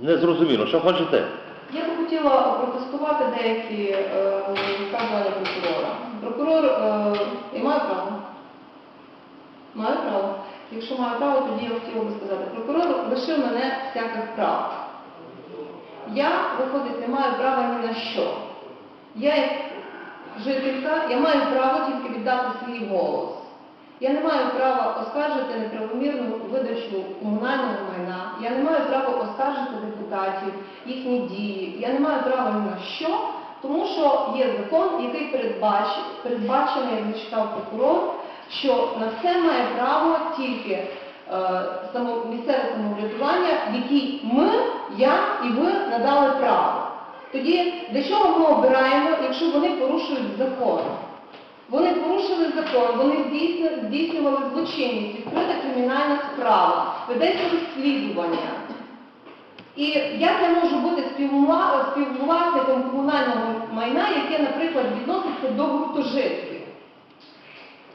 Не зрозуміло, що хочете? Я би хотіла протестувати деякі е, прокурора. Прокурор, е, я маю право? Маю право. Якщо маю право, тоді я хотіла би сказати, прокурор лишив мене всяких прав. Я, виходить, не маю права ні на що. Я як жителька, я маю право тільки віддати свій голос. Я не маю права оскаржити неправомірну видачу комунального майна. Я не маю права оскаржити депутатів, їхні дії. Я не маю права ні на що, тому що є закон, який передбачив, передбачений, як зачитав прокурор, що на це має право тільки е, місцеве самоврядування, якій ми, я і ви надали право. Тоді для чого ми обираємо, якщо вони порушують закон? Вони порушили закон, вони здійснювали, злочинність, відкрита кримінальна справа, ведеться розслідування. І як я можу бути співвласником комунального майна, яке, наприклад, відноситься до гуртожитків?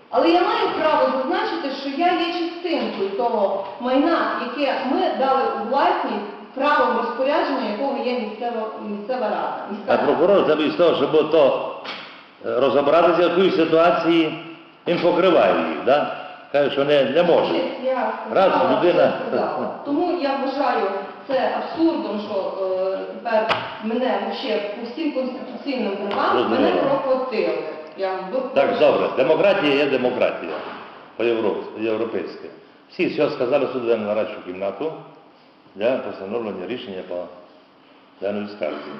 Але я маю право зазначити, що я є частинкою того майна, яке ми дали у власність правом розпорядження, якого є місцева, місцева рада. міська А прокурор замість того, щоб то розібратися в тій ситуації, він покриває їх, да? каже, що не, не може. Я Раз сказала, людина- сказала. Тому я вважаю це абсурдом, що е, тепер мене ще по всім конституційним правам мене проплатили. Я вам Так, добре, демократія є демократія по-євро- європейська. Всі все сказали сюди на нарадчу кімнату для постановлення рішення по даній скарзі.